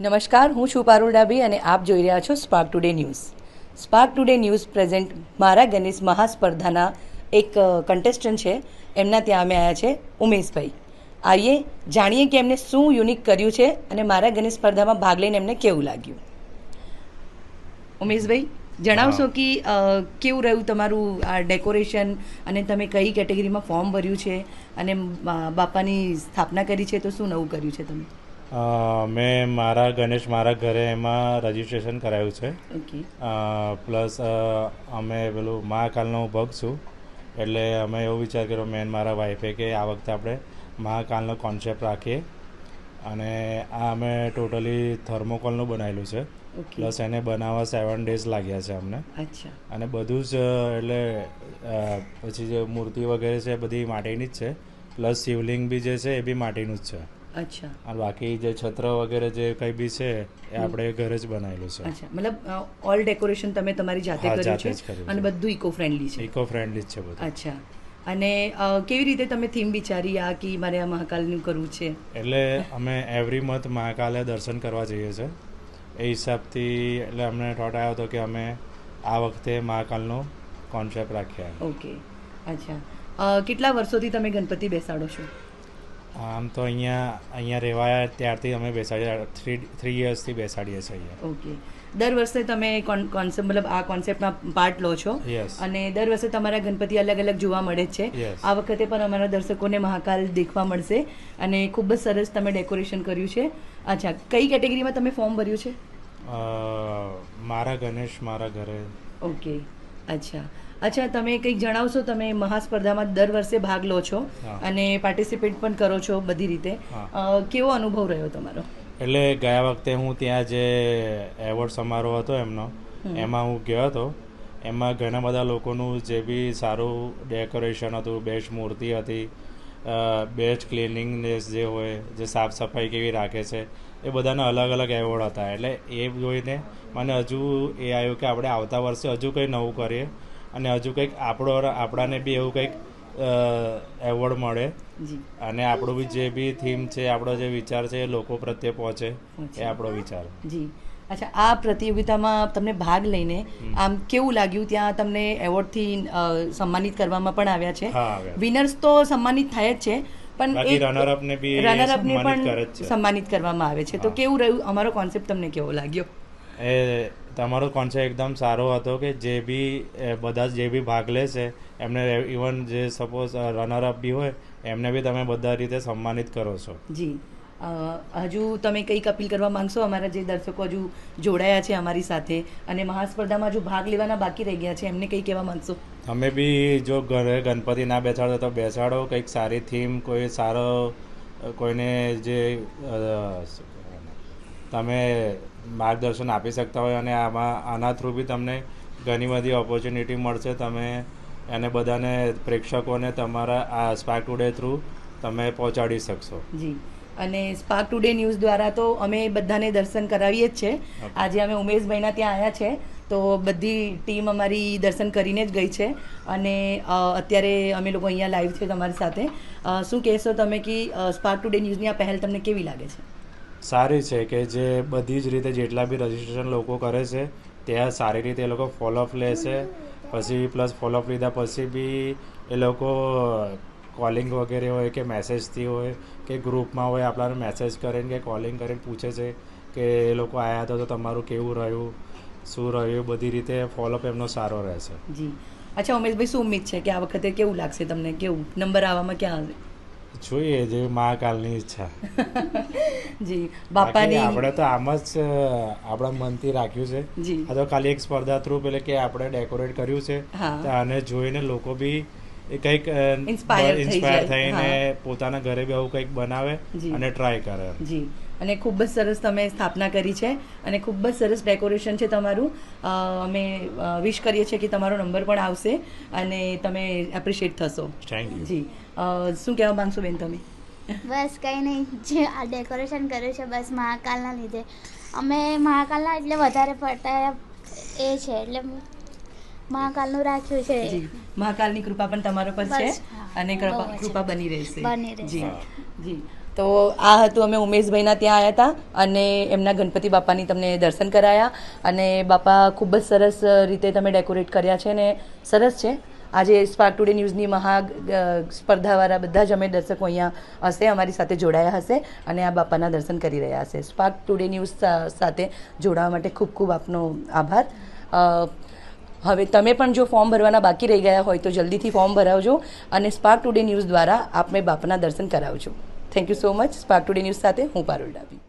નમસ્કાર હું છું પારુલ ડાબી અને આપ જોઈ રહ્યા છો Spark Today News Spark Today News present મારા ગણેશ મહાસ્પર્ધાના એક કન્ટેસ્ટન્ટ છે. એમના ત્યાં અમે આવ્યા છે ઉમેશભાઈ. આવીએ જાણીએ કે એમને શું યુનિક કર્યું છે અને મારા ગણેશ સ્પર્ધામાં ભાગ લઈને એમને કેવું લાગ્યું. ઉમેશભાઈ જણાવશો કે કેવું રહ્યું તમારું આ ડેકોરેશન અને તમે કઈ કેટેગરીમાં ફોર્મ ભર્યું છે? અને બાપાની સ્થાપના કરી છે તો શું નવું કર્યું છે તમે? મેં મારા ગણેશ મારા ઘરે એમાં રજીસ્ટ્રેશન કરાયું છે. પ્લસ અમે પેલું મહાકાલનો ભગ છું. એટલે અમે એવો વિચાર કર્યો મેં મારા વાઈફે કે આ વખતે આપણે મહાકાલનો કોન્સેપ્ટ રાખીએ. અને આ અમે ટોટલી થર્મોકોલનું બનાવેલું છે. પ્લસ એને બનાવવા સેવન ડેઝ લાગ્યા છે અમને. અને બધું જ એટલે પછી જે મૂર્તિ વગેરે છે એ બધી માટીની જ છે. પ્લસ શિવલિંગ બી જે છે એ બી માટીનું જ છે. અચ્છા. બાકી જે છત્ર વગેરે જે કંઈ બી છે એ આપણે ઘરે જ બનાવેલું છે. અચ્છા. મતલબ ઓલ ડેકોરેશન તમે તમારી જાતે કર્યું છે અને બધું ઇકો ફ્રેન્ડલી છે. ઇકો ફ્રેન્ડલી જ છે બધું. અચ્છા. અને કેવી રીતે તમે થીમ વિચારી આ કે મારે આ મહાકાલનું કરવું છે? એટલે અમે એવરી મંથ મહાકાલે દર્શન કરવા જઈએ છીએ એ હિસાબથી એટલે અમને થોટ આવ્યો હતો કે અમે આ વખતે મહાકાલનો કોન્સેપ્ટ રાખ્યા ઓકે અચ્છા. કેટલા વર્ષોથી તમે ગણપતિ બેસાડો છો? આમ તો અહીંયા અહીંયા રહેવાયા ત્યારથી અમે બેસાડીએ થ્રી થ્રી યર્સથી બેસાડીએ છીએ અહીંયા. ઓકે દર વર્ષે તમે કોન્સેપ્ટ મતલબ આ કોન્સેપ્ટમાં પાર્ટ લો છો? અને દર વર્ષે તમારા ગણપતિ અલગ અલગ જોવા મળે જ છે આ વખતે પણ અમારા દર્શકોને મહાકાલ દેખવા મળશે અને ખૂબ જ સરસ તમે ડેકોરેશન કર્યું છે. અચ્છા કઈ કેટેગરીમાં તમે ફોર્મ ભર્યું છે? મારા ગણેશ મારા ઘરે. ઓકે અચ્છા. અચ્છા તમે કંઈક જણાવશો? તમે મહાસ્પર્ધામાં દર વર્ષે ભાગ લો છો અને પાર્ટિસિપેટ પણ કરો છો બધી રીતે. કેવો અનુભવ રહ્યો તમારો? એટલે ગયા વખતે હું ત્યાં જે એવોર્ડ સમારોહ હતો એમનો એમાં હું ગયો હતો. એમાં ઘણા બધા લોકોનું જે બી સારું ડેકોરેશન હતું બેસ્ટ મૂર્તિ હતી બેસ્ટ ક્લિનિંગનેસ જે હોય જે સાફ સફાઈ કેવી રાખે છે એ બધાના અલગ અલગ એવોર્ડ હતા. એટલે એ જોઈને મને હજુ એ આવ્યું કે આપણે આવતા વર્ષે હજુ કંઈ નવું કરીએ. અને હજુ કંઈક આપણો આપણાને બી એવું કંઈક એવોર્ડ મળે. અને આપણો બી જે બી થીમ છે આપણો જે વિચાર છે એ લોકો પ્રત્યે પહોંચે. એ આપણો વિચાર. જી. અચ્છા આ પ્રતિયોગિતામાં તમને ભાગ લઈને આમ કેવું લાગ્યું? ત્યાં તમને એવોર્ડથી સન્માનિત કરવામાં પણ આવ્યા છે. વિનર્સ તો સન્માનિત થાય જ છે પણ બાકી રનર ને બી રનર અપને સન્માનિત પણ સન્માનિત કરવામાં આવે છે. તો કેવું રહ્યું? અમારો કોન્સેપ્ટ તમને કેવો લાગ્યો? એ તમારો કોન્સેપ્ટ એકદમ સારો હતો કે જે બી બધા જે બી ભાગ લેશે એમને ઇવન જે સપોઝ રનર અપ બી હોય એમને બી તમે બધા રીતે સન્માનિત કરો છો. જી. હજુ તમે કંઈક અપીલ કરવા માંગશો? અમારા જે દર્શકો હજુ જોડાયા છે અમારી સાથે અને મહાસ્પર્ધામાં હજુ ભાગ લેવાના બાકી રહી ગયા છે એમને કંઈ કહેવા માંગશો? તમે બી જો ઘરે ગણપતિ ના બેસાડો તો બેસાડો કંઈક સારી થીમ કોઈ સારો કોઈને જે તમે માર્ગદર્શન આપી શકતા હોય અને આમાં આના થ્રુ બી તમને ઘણી બધી ઓપોર્ચ્યુનિટી મળશે. તમે એને બધાને પ્રેક્ષકોને તમારા આ સ્પાર્ક ટુડે થ્રુ તમે પહોંચાડી શકશો. જી. અને સ્પાર્ક ટુડે ન્યૂઝ દ્વારા તો અમે બધાને દર્શન કરાવીએ જ છે. આજે અમે ઉમેશભાઈના ત્યાં આવ્યા છે તો બધી ટીમ અમારી દર્શન કરીને જ ગઈ છે. અને અત્યારે અમે લોકો અહીંયા લાઈવ છે તમારી સાથે. શું કહેશો તમે કે સ્પાર્ક ટુડે ન્યૂઝની આ પહેલ તમને કેવી લાગે છે? સારી છે કે જે બધી જ રીતે જેટલા બી રજિસ્ટ્રેશન લોકો કરે છે, ત્યાં સારી રીતે એ લોકો ફોલોઅપ લે છે. પછી પ્લસ ફોલોઅપ લીધા પછી બી એ લોકો કોલિંગ વગેરે હોય કે મેસેજથી હોય કે ગ્રુપમાં હોય આપણાને મેસેજ કરીને કે કોલિંગ કરીને પૂછે છે કે એ લોકો આવ્યા હતા તો તમારું કેવું રહ્યું, શું રહ્યું, બધી રીતે ફોલોઅપ એમનો સારો રહેશે જી. અચ્છા, ઉમેશભાઈ, શું ઉમ્મીદ છે કે આ વખતે કેવું લાગશે તમને? કેવું? નંબર આવવામાં ક્યાં આવે? જોઈએ જેવી મહાકાલની ઈચ્છા. જી બાપાની આપણે તો આમ જ આપણા મનથી રાખ્યું છે. આ તો ખાલી એક સ્પર્ધા થ્રુ પેલે કે આપણે ડેકોરેટ કર્યું છે. અને જોઈને લોકો બી એ કંઈક ઇન્સ્પાયર જાય. થઈને પોતાના ઘરે બી આવું કંઈક બનાવે અને ટ્રાય કરે. જી. અને ખૂબ જ સરસ તમે સ્થાપના કરી છે અને ખૂબ જ સરસ ડેકોરેશન છે તમારું. અમે વિશ કરીએ છીએ કે તમારો નંબર પણ આવશે અને તમે એપ્રિશિએટ થશો. Thank you ji. શું કહેવા માંગશો બેન તમે? બસ કંઈ નહીં. જે આ ડેકોરેશન કર્યું છે બસ મહાકાલના લીધે. અમે મહાકાલના એટલે વધારે પડતા એ છે એટલે મહાકાલનું રાખ્યું છે. જી મહાકાલની કૃપા પણ તમારા પર છે અને કૃપા કૃપા બની રહેશે. જી જી. તો આ હતું અમે ઉમેશભાઈના ત્યાં આવ્યા હતા અને એમના ગણપતિ બાપાની તમને દર્શન કરાયા અને બાપા ખૂબ જ સરસ રીતે તમે ડેકોરેટ કર્યા છે ને સરસ છે. આજે સ્પાર્ક ટુડે ન્યૂઝની મહા સ્પર્ધાવાળા બધા જ અમે દર્શકો અહીંયા હશે અમારી સાથે જોડાયા હશે અને આ બાપાના દર્શન કરી રહ્યા હશે. સ્પાર્ક ટુડે ન્યૂઝ સાથે જોડાવા માટે ખૂબ ખૂબ આપનો આભાર. હવે તમે પણ જો ફોર્મ ભરવાના બાકી રહી ગયા હોય તો જલ્દીથી ફોર્મ ભરાવજો અને સ્પાર્ક ટુડે ન્યૂઝ દ્વારા આપને બાપના દર્શન કરાવજો. Thank you so much Spark Today News સાથે હું પારુલ ડાબી